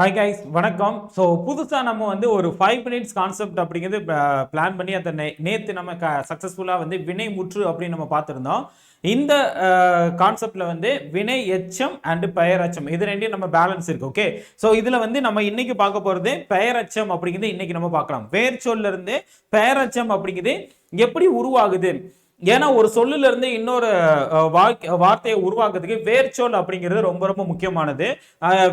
Hi guys வணக்கம். So புதுசாக நம்ம வந்து ஒரு ஃபைவ் மினிட்ஸ் கான்செப்ட் அப்படிங்கிறது பிளான் பண்ணி அதை நே நேற்று நம்ம க சக்ஸஸ்ஃபுல்லாக வந்து வினை முற்று அப்படின்னு நம்ம பார்த்துருந்தோம். இந்த கான்செப்டில் வந்து வினை எச்சம் அண்டு பெயரச்சம் இது ரெண்டையும் நம்ம பேலன்ஸ் இருக்கு ஓகே ஸோ இதில் வந்து நம்ம இன்னைக்கு பார்க்க போகிறது பெயரச்சம் அப்படிங்கிறது இன்னைக்கு நம்ம பார்க்கலாம். வேர் சொல்ல பெயரச்சம் அப்படிங்கிறது எப்படி உருவாகுது? ஏன்னா ஒரு சொல்லிலிருந்து இன்னொரு வார்த்தையை உருவாக்குறதுக்கு வேர்ச்சொல் அப்படிங்கிறது ரொம்ப ரொம்ப முக்கியமானது.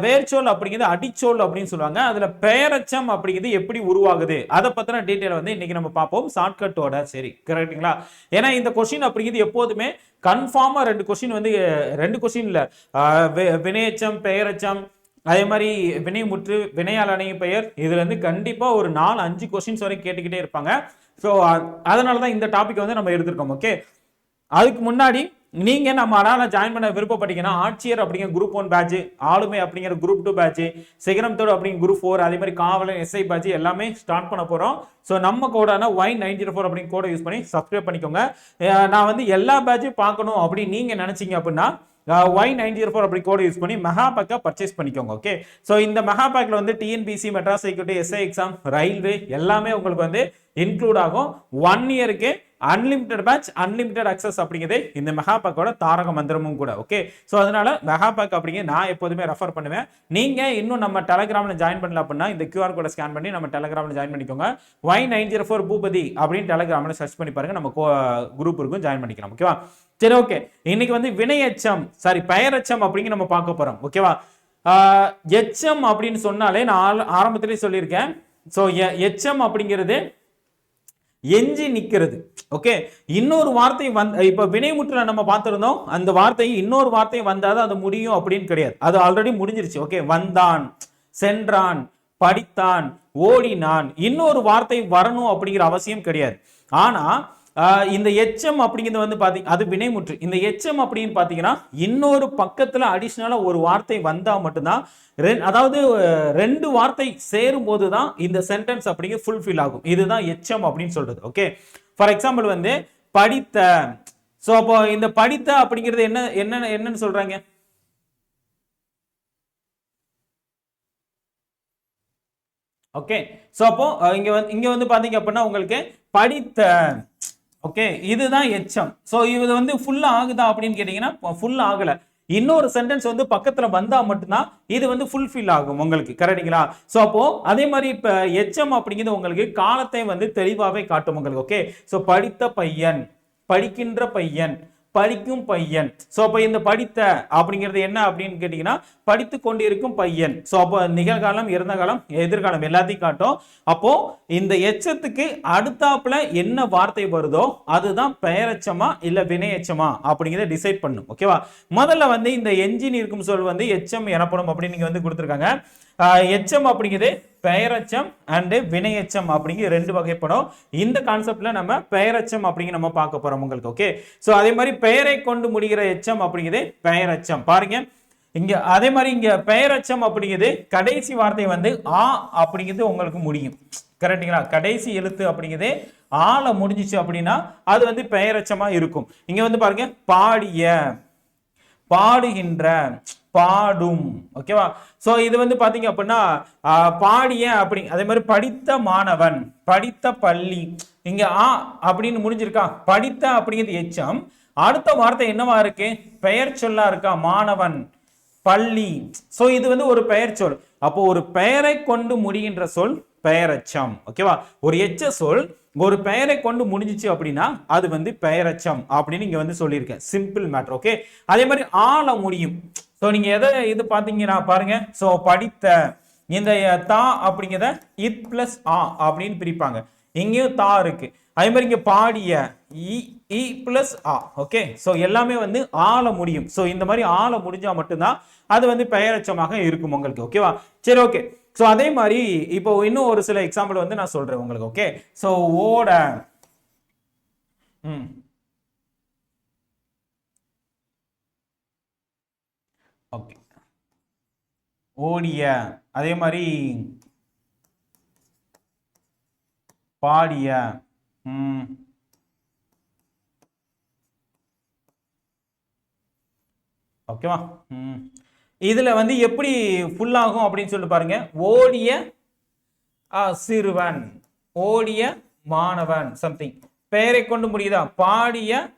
வேர்ச்சொல் அப்படிங்கிறது அடிச்சொல் அப்படின்னு சொல்லுவாங்க. அதுல பெயரச்சம் அப்படிங்கிறது எப்படி உருவாகுது? அதை பத்தின டீட்டெயில் வந்து இன்னைக்கு நம்ம பார்ப்போம். ஷார்ட்கட்டோட. சரி கரெக்ட்டுங்களா? ஏன்னா இந்த கொஷின் அப்படிங்கிறது எப்போதுமே கன்ஃபார்மா ரெண்டு கொஸ்டின் வந்து ரெண்டு கொஸ்டின் இல்ல. வினையச்சம் பெயரச்சம் அதே மாதிரி வினைமுற்று வினையால் அணையும் பெயர். இதுல இருந்து கண்டிப்பா ஒரு நாலு அஞ்சு கொஸ்டின்ஸ் வரை கேட்டுக்கிட்டே இருப்பாங்க. ஸோ அதனால தான் இந்த டாபிக் வந்து நம்ம எடுத்திருக்கோம் ஓகே அதுக்கு முன்னாடி நீங்க நம்ம அடால ஜாயின் பண்ண விருப்பப்பட்டீங்கன்னா ஆட்சியர் அப்படிங்கிற குரூப் ஒன் பேட்ச் ஆளுமை அப்படிங்கிற குரூப் டூ பேட்ச் சிகரம் தோடு அப்படிங்கிற குரூப் ஃபோர் அதே மாதிரி காவலன் எஸ்ஐ பேட்ச் எல்லாமே ஸ்டார்ட் பண்ண போறோம். ஸோ நம்ம கோடான ஒய் நைன் ஜீரோ ஃபோர் அப்படிங்கிற கோடை யூஸ் பண்ணி சப்ஸ்கிரைப் பண்ணிக்கோங்க. நான் வந்து எல்லா பேட்சும் பார்க்கணும் அப்படின்னு நீங்க நினைச்சீங்க அப்படின்னா ஒய் நைன் ஜீரோ ஃபோர் அப்படி கோடு யூஸ் பண்ணி மெகா பேக்கை பர்ச்சேஸ் பண்ணிக்கோங்க ஓகே ஸோ இந்த மெகா பேக்கில் வந்து TNPSC Madras security SI exam railway எல்லாமே உங்களுக்கு வந்து இன்க்ளூட் ஆகும். ஒன் இயருக்கு அன்லிமிட்டெட் பேட்ச் அன்லிமிட்டட் அக்சஸ் அப்படிங்கிறது இந்த மெகா பேக்கோட தாரக மந்திரமும் கூட ஓகே ஸோ அதனால மெகா பேக் அப்படிங்க நான் எப்போதுமே ரெஃபர் பண்ணுவேன். நீங்க இன்னும் நம்ம டெலகிராமில் ஜாயின் பண்ணல அப்படின்னா இந்த கியூஆர் கோடை ஸ்கேன் பண்ணி நம்ம டெலகிராமில் ஜாயின் பண்ணிக்கோங்க. Y nine zero four Boopathi அப்படின்னு டெலகிராமில் சர்ச் பண்ணி பாருங்க. நம்ம குரூப் இருக்கும் ஜாயின் பண்ணிக்கலாம் ஓகேவா சரி ஓகே இன்னைக்கு வந்து வினையச்சம் சாரி பெயரச்சம் அப்படிங்க நம்ம பார்க்க போறோம் ஓகேவா எச்சம் அப்படின்னு சொன்னாலே நான் ஆரம்பத்திலேயே சொல்லியிருக்கேன். ஸோ எச்சம் அப்படிங்கிறது எஞ்சி நிற்கிறது ஓகே இன்னொரு வார்த்தை வந் இப்போ வினைமுற்றுல நம்ம பார்த்துருந்தோம். அந்த வார்த்தை இன்னொரு வார்த்தை வந்தால் அது முடியும் அப்படின்னு கிடையாது. அது ஆல்ரெடி முடிஞ்சிருச்சு. ஓகே வந்தான் சென்றான் படித்தான் ஓடினான். இன்னொரு வார்த்தை வரணும் அப்படிங்கிற அவசியம் கிடையாது. ஆனால் இந்த எச்சம் அப்படிங்கிறது வந்து பாத்தீங்க அது வினைமுற்று. இந்த எச்சம் அப்படின்னு பார்த்தீங்கன்னா இன்னொரு பக்கத்தில் அடிஷ்னலாக ஒரு வார்த்தை வந்தால் மட்டும்தான் ரெ- அதாவது ரெண்டு வார்த்தை சேரும் போது தான் இந்த சென்டென்ஸ் அப்படிங்கிறது ஃபுல்ஃபில் ஆகும். இதுதான் எச்சம் அப்படின்னு சொல்றது ஓகே ஃபார் எக்ஸாம்பிள் வந்து படித்த ஸோ அப்போ இந்த படித்த அப்படிங்கிறது என்ன என்ன என்னன்னு சொல்றாங்க? ஓகே ஸோ அப்போ இங்கே இங்க வந்து இங்க வந்து பாத்தீங்க அப்படின்னா உங்களுக்கு படித்த ஓகே இதுதான் எச்சம். ஸோ இது வந்து ஃபுல்லா ஆகுதா அப்படின்னு கேட்டீங்கன்னா ஃபுல் ஆகல. இன்னொரு சென்டென்ஸ் வந்து பக்கத்துல வந்தா மட்டும்தான் இது வந்து ஃபுல்ஃபில் ஆகும் உங்களுக்கு. கரெக்டுங்களா ஸோ அப்போ அதே மாதிரி இப்ப எச்சம் அப்படிங்கிறது உங்களுக்கு காலத்தை வந்து தெளிவாகவே காட்டும் உங்களுக்கு. ஓகே ஸோ படித்த பையன் படிக்கின்ற பையன் படிக்கும் பையன். ஸோ அப்போ இந்த படித்த அப்படிங்கிறது என்ன அப்படின்னு கேட்டிங்கன்னா படித்து கொண்டிருக்கும் பையன். ஸோ அப்போ நிகழ்காலம் இறந்த காலம் எதிர்காலம் எல்லாத்தையும் காட்டும். அப்போ இந்த எச்சத்துக்கு அடுத்தாப்புல என்ன வார்த்தை வருதோ அதுதான் பெயரெச்சமா இல்ல வினையச்சமா அப்படிங்கிறத டிசைட் பண்ணும். ஓகேவா முதல்ல வந்து இந்த எஞ்சின் இருக்கும் சொல் வந்து எச்சம் எனப்படும் அப்படின்னு நீங்க வந்து கொடுத்துருக்காங்க. எச்சம் அப்படிங்கிறது பெயரச்சம் அண்டு வினையச்சம் அப்படிங்கிற ரெண்டு வகைப்படும். இந்த கான்செப்ட்ல நம்ம பெயரச்சம் அப்படிங்க நம்ம பார்க்க போறோம் உங்களுக்கு ஓகே ஸோ அதே மாதிரி பெயரை கொண்டு முடிகிற எச்சம் அப்படிங்கிறது பெயரச்சம். பாருங்க. இங்க அதே மாதிரி இங்க பெயரச்சம் அப்படிங்கிறது கடைசி வார்த்தை வந்து ஆ அப்படிங்கிறது உங்களுக்கு முடியும். கரெக்டுங்களா கடைசி எழுத்து அப்படிங்கிறது ஆல முடிஞ்சிச்சு அப்படின்னா அது வந்து பெயரச்சமா இருக்கும். இங்க வந்து பாருங்க பாடிய பாடுகின்ற பாடும். ஓகேவா சோ இது வந்து பாத்தீங்க அப்படின்னா பாடிய அப்படி அதே மாதிரி படித்த மாணவன் படித்த பள்ளி இங்க ஆ அப்படின்னு முடிஞ்சிருக்கா? படித்த அப்படிங்கிறது எச்சம். அடுத்த வார்த்தை என்னவா இருக்கு? பெயர் சொல்லா இருக்கா? மாணவன் பள்ளி. சோ இது வந்து ஒரு பெயர் சொல். அப்போ ஒரு பெயரை கொண்டு முடிகின்ற சொல் பெயரச்சம். ஓகேவா ஒரு எச்ச சொல் ஒரு பெயரை கொண்டு முடிஞ்சிச்சு அப்படின்னா அது வந்து பெயரச்சம் அப்படின்னு இங்க வந்து சொல்லியிருக்கேன். சிம்பிள் மேட்ரு ஓகே அதே மாதிரி ஆள முடியும். ஸோ நீங்க எதை இது பாத்தீங்கன்னா பாருங்க. ஸோ படித்த இந்த தா அப்படிங்கிறத இத் பிளஸ் ஆ அப்படின்னு பிரிப்பாங்க. இங்கேயும் தா இருக்கு. அதே மாதிரி இங்க பாடிய இ இ பிளஸ் ஆ ஓகே ஸோ எல்லாமே வந்து ஆள முடியும். ஸோ இந்த மாதிரி ஆள முடிஞ்சா மட்டும்தான் அது வந்து பெயரச்சமாக இருக்கும் உங்களுக்கு ஓகேவா சரி ஓகே ஸோ அதே மாதிரி இப்போ இன்னும் ஒரு சில எக்ஸாம்பிள் வந்து நான் சொல்றேன் உங்களுக்கு ஓகே ஸோ ஓட ம். ஓகே ஓடிய அதே மாதிரி பாடிய ஓகேவா ம். இதில் வந்து எப்படி ஃபுல்லாகும் அப்படின்னு சொல்லிட்டு பாருங்க. ஓடிய ஆ, சிறுவன். ஓடிய மாணவன் சம்திங் பெயரை கொண்டு முடியுதா? பாடிய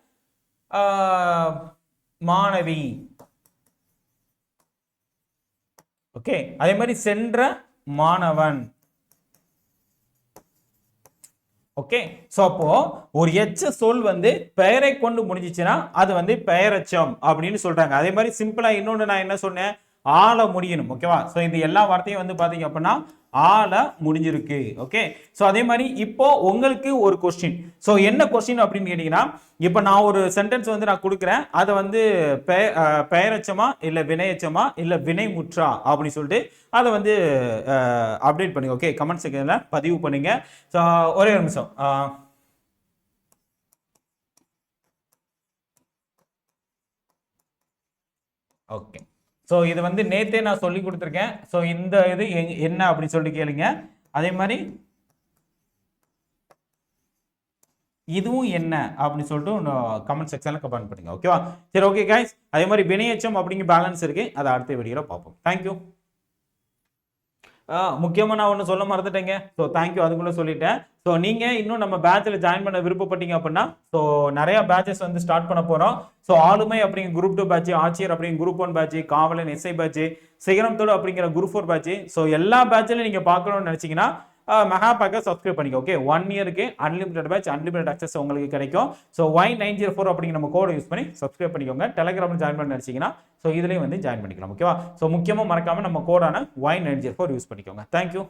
மாணவி. ஓகே அதே மாதிரி சென்ற மாணவன். ஓகே? ஸோ அப்போ ஒரு எச்ச சொல் வந்து பெயரை கொண்டு முடிஞ்சிச்சுன்னா அது வந்து பெயரச்சம் அப்படின்னு சொல்றாங்க. அதே மாதிரி சிம்பிளா இன்னொன்று நான் என்ன சொன்னேன்? ஆள முடியணும் ஓகேவா ஸோ இந்த எல்லா வார்த்தையும் வந்து பார்த்தீங்க அப்படின்னா ஆள முடிஞ்சிருக்கு ஓகே ஸோ அதே மாதிரி இப்போ உங்களுக்கு ஒரு கொஸ்டின் ஸோ என்ன கொஸ்டின் அப்படின்னு கேட்டிங்கன்னா இப்போ நான் ஒரு சென்டென்ஸ் வந்து நான் கொடுக்குறேன். அதை வந்து பெ- பெயரச்சமா இல்லை வினையச்சமா இல்லை வினைமுற்றா அப்படின்னு சொல்லிட்டு அதை வந்து அப்டேட் பண்ணுங்க ஓகே கமெண்ட் செக்ஷனில் பதிவு பண்ணுங்க. ஸோ ஒரே ஒரு நிமிஷம். ஓகே ஸோ இது வந்து நேத்தே நான் சொல்லி கொடுத்துருக்கேன். ஸோ இந்த இது எ- என்ன அப்படின்னு சொல்லி கேளுங்க. அதே மாதிரி இதுவும் என்ன அப்படின்னு சொல்லிட்டு கமெண்ட் செக்ஷனில் கமெண்ட் பண்ணுங்க. ஓகேவா சரி ஓகே கைஸ் அதே மாதிரி வினையச்சம் அப்படிங்கிற பேலன்ஸ் இருக்கு. அதை அடுத்த வீடியோவில் பார்ப்போம். தேங்க்யூ முக்கியமாக நான் ஒன்று சொல்ல மறந்துட்டேங்க. ஸோ தேங்க்யூ அதுக்குள்ளே சொல்லிட்டேன். ஸோ நீங்கள் இன்னும் நம்ம பேட்சில் ஜாயின் பண்ண விருப்பப்பட்டீங்க அப்படின்னா ஸோ நிறையா பேட்சஸ் வந்து ஸ்டார்ட் பண்ண போகிறோம் ஸோ ஆளுமை அப்படிங்கிற குரூப் டூ பேட்ச் ஆட்சியர் அப்படிங்கிற குரூப் ஒன் பேட்ச் காவலன் எஸ்ஐ பேட்ச் சிகரம் தோடு அப்படிங்கிற குரூப் ஃபோர் பேட்ச் ஸோ எல்லா பேட்சிலும் நீங்கள் பார்க்கணும்னு நினச்சிங்கன்னா மெகா பேக்கை சப்ஸ்கிரைப் பண்ணிக்கோ ஓகே ஒன் இயருக்கு அன்லிமிட்டட் பேட்ச் அன்லிமிட்டட் அக்சஸ் உங்களுக்கு கிடைக்கும். So Y nine zero four அப்படிங்கிற நம்ம கோடை யூஸ் பண்ணி சப்ஸ்கிரைப் பண்ணிக்கோங்க. டெலிகிராமில் ஜாயின் பண்ண நினச்சிங்கன்னா ஸோ இதுலேயும் வந்து ஜாயின் பண்ணிக்கலாம் ஓகேவா ஸோ முக்கியமாக மறக்காமல் நம்ம கோடான Y nine zero four use பண்ணிக்கோங்க. தேங்க்யூ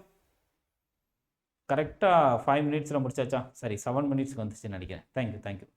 கரெக்டாக ஃபைவ் மினிட்ஸில் முடிச்சாச்சா? சரி செவன் மினிட்ஸ்க்கு வந்துச்சு நினைக்கிறேன். Thank you thank you